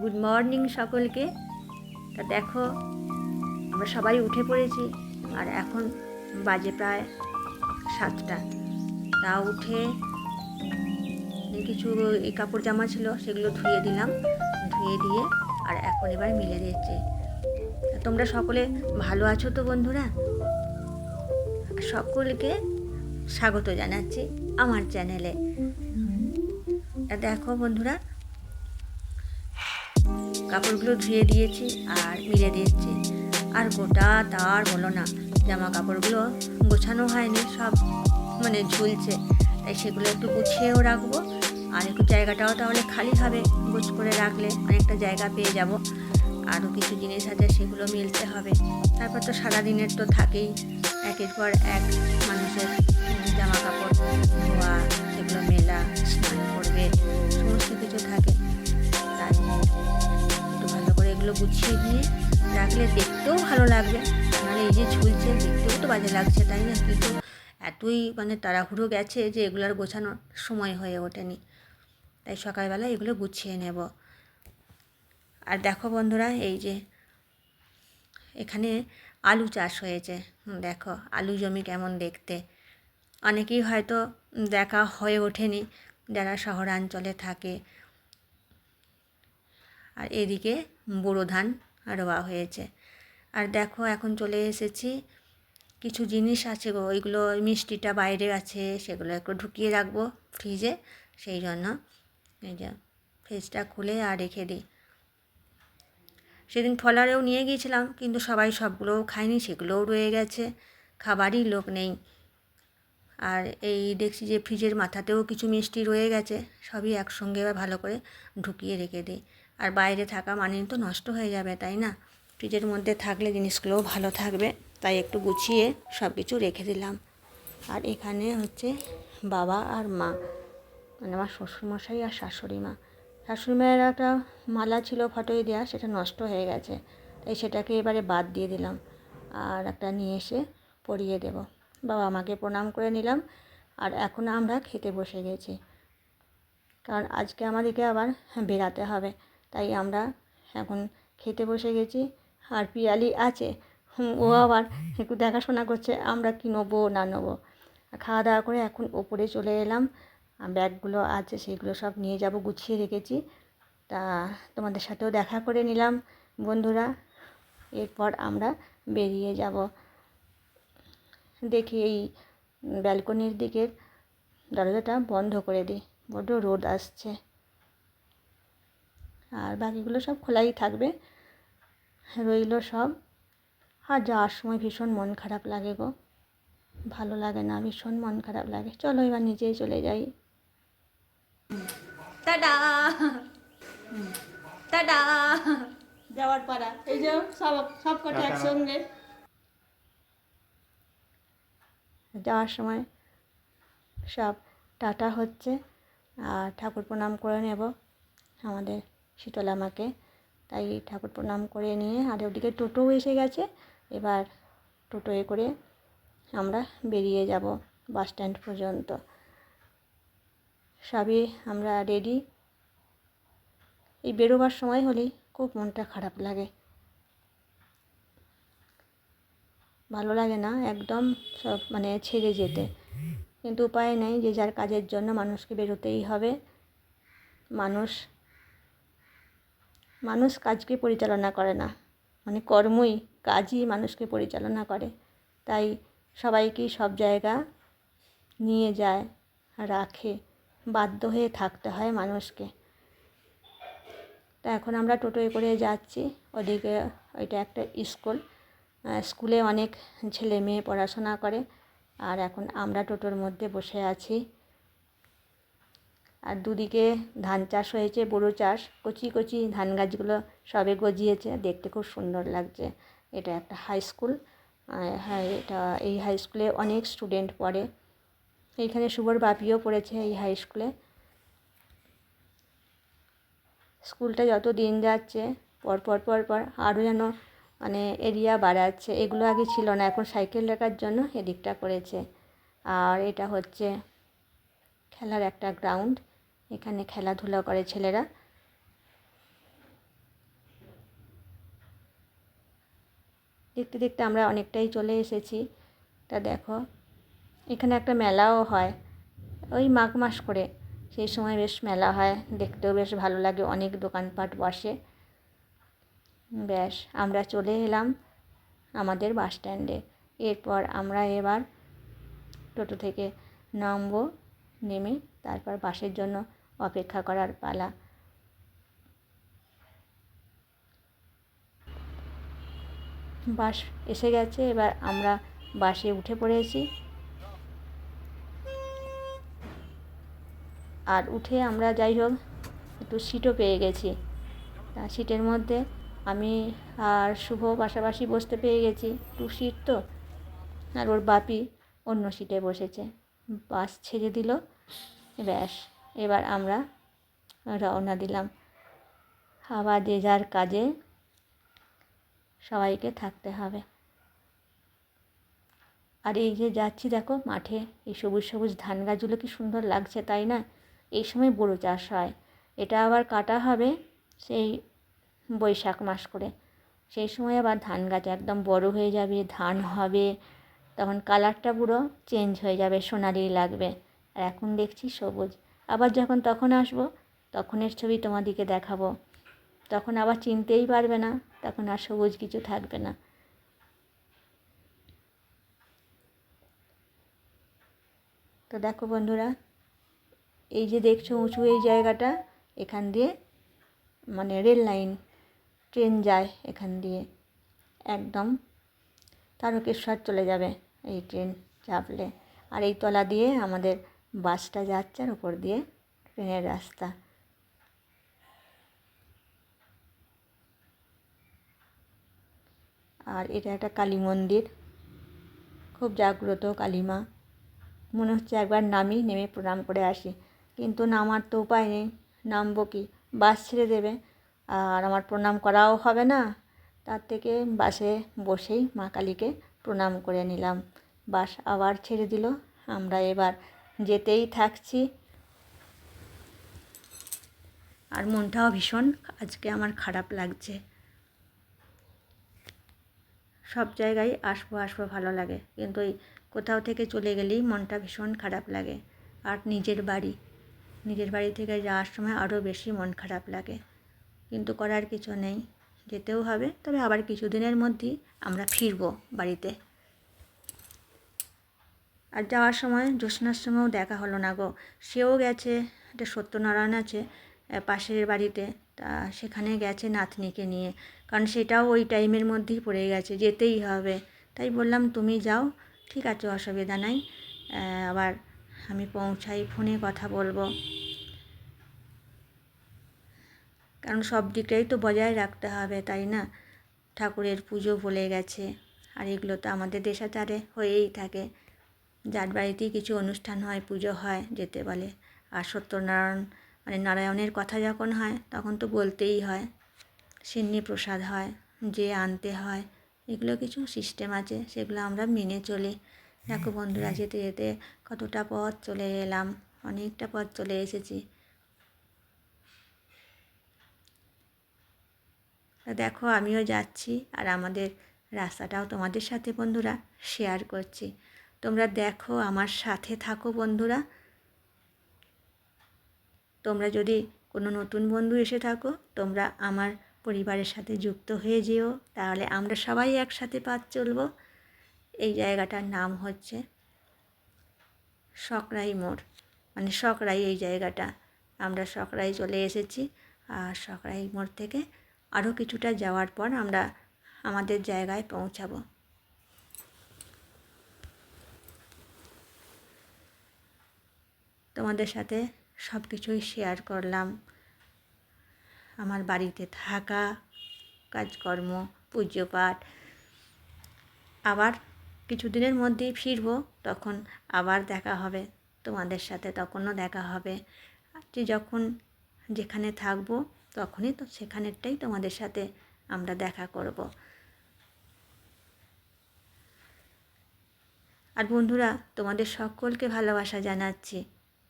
Good morning সকলকে। তা দেখো, আমরা সবাই উঠে পড়েছি আর এখন বাজে প্রায় সাতটা। তা উঠে কিছু এই কাপড় জামা ছিল সেগুলো ধুয়ে দিলাম, ধুয়ে দিয়ে আর এখন এবার মিলে দিয়েছে তোমরা সকলে ভালো আছো তো বন্ধুরা? সকলকে স্বাগত জানাচ্ছি আমার চ্যানেলে। দেখো বন্ধুরা কাপড়গুলো ধুয়ে দিয়েছি আর মিলে দিয়েছি। আর গোটা তার বলো না, জামা কাপড়গুলো গোছানো হয়নি, সব মানে ঝুলছে। তাই সেগুলো একটু গুছিয়েও রাখব। আর একটু জায়গাটাও তাহলে খালি হবে, গুছ করে রাখলে অনেকটা জায়গা পেয়ে যাব। আরও কিছু জিনিস আছে, সেগুলো মিলতে হবে। তারপর তো সারাদিনের তো থাকেই। একের পর এক মানুষের জামা কাপড় ধোয়া, সেগুলো মেলা, স্নান করবে, সমস্ত কিছু থাকে। এগুলো গুছিয়ে দিয়ে রাখলে দেখতেও ভালো লাগবে। মানে এই যে ঝুলছে, দেখতেও তো বাজে লাগছে, তাই না? কিন্তু এতই মানে তাড়াহুড়ো গেছে যে এগুলোর গোছানোর সময় হয়ে ওঠেনি। তাই সকালবেলা এগুলো গুছিয়ে নেব। আর দেখো বন্ধুরা, এই যে এখানে আলু চাষ হয়েছে। দেখো আলু জমি কেমন দেখতে। অনেকেই হয়তো দেখা হয়ে ওঠেনি, যারা শহরাঞ্চলে থাকে। আর এদিকে বোরো ধান রোয়া হয়েছে। আর দেখো, এখন চলে এসেছি। কিছু জিনিস আছে গো, ওইগুলো মিষ্টিটা বাইরে আছে, সেগুলো একটু ঢুকিয়ে রাখব ফ্রিজে, সেই জন্য। এই যে, ফ্রিজটা খুলে আর রেখে দিই। সেদিন ফলারেও নিয়ে গিয়েছিলাম, কিন্তু সবাই সবগুলোও খায়নি, সেগুলোও রয়ে গেছে, খাবারই লোক নেই। আর এই দেখছি যে ফ্রিজের মাথাতেও কিছু মিষ্টি রয়ে গেছে, সবই একসঙ্গে ভালো করে ঢুকিয়ে রেখে দিই। আর বাইরে থাকা মানে তো নষ্ট হয়ে যাবে, তাই না? ফ্রিজের মধ্যে থাকলে জিনিসগুলোও ভালো থাকবে, তাই একটু গুছিয়ে সব কিছু রেখে দিলাম। আর এখানে হচ্ছে বাবা আর মা মানে আমার শ্বশুরমশাই আর শাশুড়ি মা। শাশুড়ি মায়ের একটা মালা ছিল ফটোয় দেওয়া সেটা নষ্ট হয়ে গেছে, তাই সেটাকে এবারে বাদ দিয়ে দিলাম। আর একটা নিয়ে এসে পরিয়ে দেব। বাবা মাকে প্রণাম করে নিলাম, আর এখন আমরা খেতে বসে গেছি। কারণ আজকে আমাদেরকে আবার বেরাতে হবে। তাই আমরা এখন খেতে বসে গেছি। আর পিয়ালি আছে। ও আবার একটু দেখাশোনা করছে, আমরা কি নেব, না নেব। খাওয়া দাওয়া করে এখন ওপরে চলে এলাম। ব্যাগগুলো আছে, সেগুলো সব নিয়ে যাব, গুছিয়ে রেখেছি। তা তোমাদের সাথেও দেখা করে নিলাম, বন্ধুরা। এরপর আমরা বেরিয়ে যাব। দেখি এই ব্যালকনির দিকের দরজাটা বন্ধ করে দিই। বড্ড রোদ আসছে। আর বাকিগুলো সব খোলাই থাকবে। রইল সব। আর যাওয়ার সময় ভীষণ মন খারাপ লাগে গো। ভালো লাগে না ভীষণ মন খারাপ লাগে। চলো এবার নিজেই চলে যাই। টাটা! টাটা! যাওয়ার পাড়া এই যে সব সব কটা একসঙ্গে। যাওয়ার সময় সব টাটা হচ্ছে। আর ঠাকুর প্রণাম করে নেব আমাদের। শীতলা মাকে তাই ঠাকুর প্রণাম করে নিয়ে আর ওদিকে টোটোও এসে গেছে। এবার টোটোয় করে আমরা বেরিয়ে যাব বাস স্ট্যান্ড পর্যন্ত। সবই আমরা রেডি এই বেরোবার সময় হলেই খুব মনটা খারাপ লাগে। ভালো লাগে না একদম সব মানে ছেড়ে যেতে। কিন্তু উপায় নেই যে যার কাজের জন্য মানুষকে বেরোতেই হবে। মানুষ মানুষ কাজকে পরিচালনা করে না। মানে কর্মই কাজই মানুষকে পরিচালনা করে। তাই সবাইকেই সব জায়গা নিয়ে যায়, রাখে, বাধ্য হয়ে থাকতে হয় মানুষকে। তা এখন আমরা টোটোয় করে যাচ্ছি। ওদিকে ওইটা একটা স্কুল। স্কুলে অনেক ছেলে মেয়ে পড়াশোনা করে। আর এখন আমরা টোটোর মধ্যে বসে আছি। আর দুদিকে ধান চাষ হয়েছে, বোরো চাষ। কচি কচি ধান গাছগুলো সবে গজিয়েছে, দেখতে খুব সুন্দর লাগছে। এটা একটা হাই স্কুল হ্যাঁ এটা এই হাই স্কুলে অনেক স্টুডেন্ট পড়ে। এইখানে শুভর বাপিও পড়েছে এই হাই স্কুলে স্কুলটা যত দিন যাচ্ছে, পর পর পর পর আরও যেন মানে এরিয়া বাড়াচ্ছে। এগুলো আগে ছিল না, এখন সাইকেল রাখার জন্য এদিকটা করেছে। আর এটা হচ্ছে খেলার একটা গ্রাউন্ড এখানে খেলাধুলা করে ছেলেরা। দেখতে দেখতে আমরা অনেকটাই চলে এসেছি। তা দেখো, এখানে একটা মেলাও হয়। ওই মাঘ মাস করে সেই সময় বেশ মেলা হয়, দেখতেও বেশ ভালো লাগে, অনেক দোকানপাট বসে। ব্যাস, আমরা চলে এলাম আমাদের বাস স্ট্যান্ডে। এরপর আমরা এবার টোটো থেকে নামবো। নেমে তারপর বাসের জন্য অপেক্ষা করার পালা। বাস এসে গেছে, এবার আমরা বাসে উঠে পড়েছি। আর উঠে আমরা যাই হোক, একটু সিটও পেয়ে গেছি। তা সিটের মধ্যে আমি আর শুভ পাশাপাশি বসতে পেয়ে গেছি। টু সিট তো, আর ওর বাপি অন্য সিটে বসেছে। বাস ছেড়ে দিল। ব্যাস, এবার আমরা রওনা দিলাম। আবার যে যার কাজে সবাইকে থাকতে হবে। আর এই যে যাচ্ছি দেখো মাঠে, এই সবুজ সবুজ ধান গাছগুলো কি সুন্দর লাগছে, তাই না? এই সময় বড়ো চাষ হয়। এটা আবার কাটা হবে সেই বৈশাখ মাস করে। সেই সময় আবার ধান গাছ একদম বড় হয়ে যাবে, ধান হবে, তখন কালারটা পুরো চেঞ্জ হয়ে যাবে, সোনালি লাগবে। আর এখন দেখছি সবুজ। আবার যখন তখন আসব, তখনের ছবি তোমাদিকে দেখাবো। তখন আবার চিনতেই পারবে না, তখন আর সবুজ কিছু থাকবে না। তো দেখো বন্ধুরা, এই যে দেখছ উঁচু এই জায়গাটা, এখান দিয়ে মানে রেল লাইন, ট্রেন যায় এখান দিয়ে। একদম তারকেশ্বর চলে যাবে এই ট্রেন চাপলে। আর এই তলা দিয়ে আমাদের বাসটা যাচ্ছে আর উপর দিয়ে ট্রেনের রাস্তা। আর এটা একটা কালী মন্দির। খুব জাগ্রত কালীমা মনে হচ্ছে একবার নামি নেমে প্রণাম করে আসি। কিন্তু নামার তো উপায় নেই। নামবো কি? বাস ছেড়ে দেবে। আর আমার প্রণাম করাও হবে না। তার থেকে বাসে বসেই মা কালীকে প্রণাম করে নিলাম। বাস আবার ছেড়ে দিল। আমরা এবার যেতেই থাকছি। আর মনটাও ভীষণ আজকে আমার খারাপ লাগছে। সব জায়গায় আসব আসব ভালো লাগে। কিন্তু এই কোথাও থেকে চলে গেলেই মনটা ভীষণ খারাপ লাগে। আর নিজের বাড়ি নিজের বাড়ি থেকে যাওয়ার সময় আরও বেশি মন খারাপ লাগে। কিন্তু করার কিছু নেই। যেতেও হবে, তবে আবার কিছুদিনের মধ্যেই আমরা ফিরবো বাড়িতে। আর যাওয়ার সময় জ্যোৎস্নার সঙ্গেও দেখা হলো না গো। সেও গেছে একটা সত্যনারায়ণ আছে পাশের বাড়িতে। তা সেখানে গেছে নাতনিকে নিয়ে। কারণ সেটাও ওই টাইমের মধ্যেই পড়ে গেছে, যেতেই হবে। তাই বললাম, তুমি যাও, ঠিক আছে, অসুবিধা নাই। আবার আমি পৌঁছাই, ফোনে কথা বলব। কারণ সব দিকটাই তো বজায় রাখতে হবে, তাই না? ঠাকুরের পুজো বলে গেছে। আর এগুলো তো আমাদের দেশাচারে হয়েই থাকে। যার বাড়িতেই কিছু অনুষ্ঠান হয় পুজো হয় যেতে বলে। আর সত্যনারায়ণ মানে নারায়ণের কথা যখন হয় তখন তো বলতেই হয়। সিন্নি প্রসাদ হয় যে আনতে হয় এগুলো কিছু সিস্টেম আছে সেগুলো আমরা মেনে চলি। দেখো বন্ধুরা যেতে যেতে কতটা পথ চলে এলাম অনেকটা পথ চলে এসেছি। দেখো আমিও যাচ্ছি আর আমাদের রাস্তাটাও তোমাদের সাথে বন্ধুরা শেয়ার করছি। তোমরা দেখো, আমার সাথে থাকো বন্ধুরা। তোমরা যদি কোনো নতুন বন্ধু এসে থাকো, তোমরা আমার পরিবারের সাথে যুক্ত হয়ে যেও। তাহলে আমরা সবাই একসাথে পাত চলবো। এই জায়গাটার নাম হচ্ছে সকরাই মোড়। মানে সকরাই এই জায়গাটা। আমরা সকরাই চলে এসেছি। আর সকরাই মোড় থেকে আরও কিছুটা যাওয়ার পর আমরা আমাদের জায়গায় পৌঁছাবো। তোমাদের সাথে সব কিছুই শেয়ার করলাম। আমার বাড়িতে থাকা, কাজকর্ম পুজো পাঠ আবার কিছুদিনের মধ্যেই ফিরবো, তখন আবার দেখা হবে, তোমাদের সাথে তখনও দেখা হবে। যে যখন যেখানে থাকব, তখনই তো সেখানেরটাই তোমাদের সাথে আমরা দেখা করব। আর বন্ধুরা, তোমাদের সকলকে ভালোবাসা জানাচ্ছি।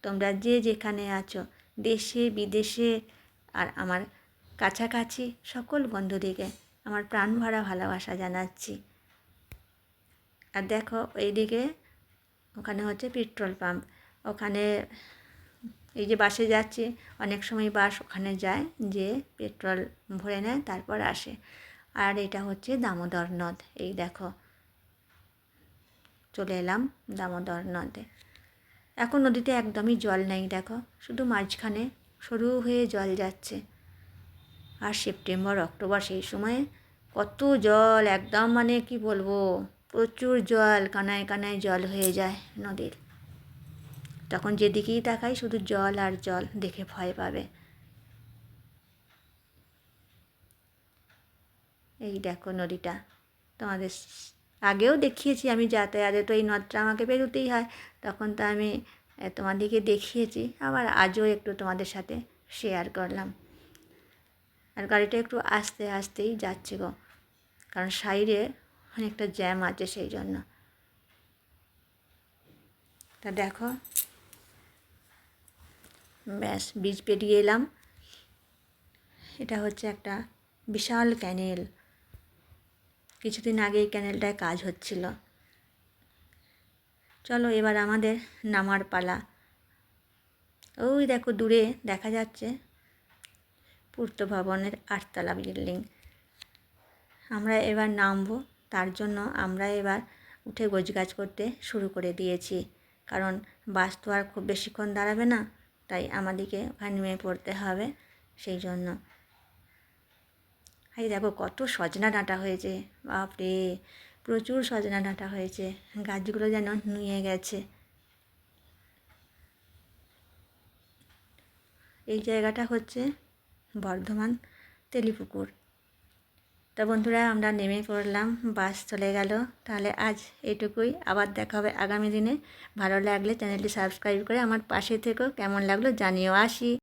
তোমরা যে যেখানে আছো, দেশে, বিদেশে আর আমার কাছাকাছি সকল বন্ধুদিকে আমার প্রাণ ভরা ভালোবাসা জানাচ্ছি। আর দেখো, এইদিকে ওখানে হচ্ছে পেট্রোল পাম্প। ওখানে এই যে বাসে যাচ্ছি, অনেক সময় বাস ওখানে যায় যে পেট্রোল ভরে নেয়, তারপর আসে। আর এটা হচ্ছে দামোদর নদ। এই দেখো, চলে এলাম দামোদর নদে। এখন নদীতে একদমই জল নেই, দেখো। শুধু মাঝখানে সরু হয়ে জল যাচ্ছে। আর সেপ্টেম্বর, অক্টোবর সেই সময়ে কত জল, একদম মানে কি বলব, প্রচুর জল, কানায় কানায় জল হয়ে যায় নদীর। তখন যেদিকেই তাকাই শুধু জল আর জল দেখে ভয় পাবে। এই দেখো নদীটা, তোমাদের আগেও দেখিয়েছি আমি যাতায়াতে তো এই নদটা আমাকে বেরোতেই হয়। তখন তো আমি তোমাদেরকে দেখিয়েছি, আবার আজও একটু তোমাদের সাথে শেয়ার করলাম। আর গাড়িটা একটু আস্তে আস্তেই যাচ্ছে গো, কারণ সাইডে অনেকটা জ্যাম আছে সেই জন্য। তা দেখো, ব্যাস, বীজ পেরিয়ে এলাম। এটা হচ্ছে একটা বিশাল ক্যানেল কিছুদিন আগে এই ক্যানেলটায় কাজ হচ্ছিল। চলো এবার আমাদের নামার পালা। ওই দেখো দূরে দেখা যাচ্ছে পূর্ত ভবনের আটতলা বিল্ডিং। আমরা এবার নামবো, তার জন্য আমরা এবার উঠে গোছগাছ করতে শুরু করে দিয়েছি। কারণ বাস তো আর খুব বেশিক্ষণ দাঁড়াবে না, তাই আমাদেরকে ওখানে নেমে পড়তে হবে, সেই জন্য। এই দেখো কত সজনা ডাঁটা হয়েছে, বাপরে! প্রচুর সজনা ডাঁটা হয়েছে, গাছগুলো যেন নুয়ে গেছে। এই জায়গাটা হচ্ছে বর্ধমান তেলিপুকুর। তা বন্ধুরা, আমরা নেমে পড়লাম, বাস চলে গেল। তাহলে আজ এটুকুই, আবার দেখা হবে আগামী দিনে। ভালো লাগলে চ্যানেলটি সাবস্ক্রাইব করে আমার পাশে থেকেও কেমন লাগল জানিয়েও আসি।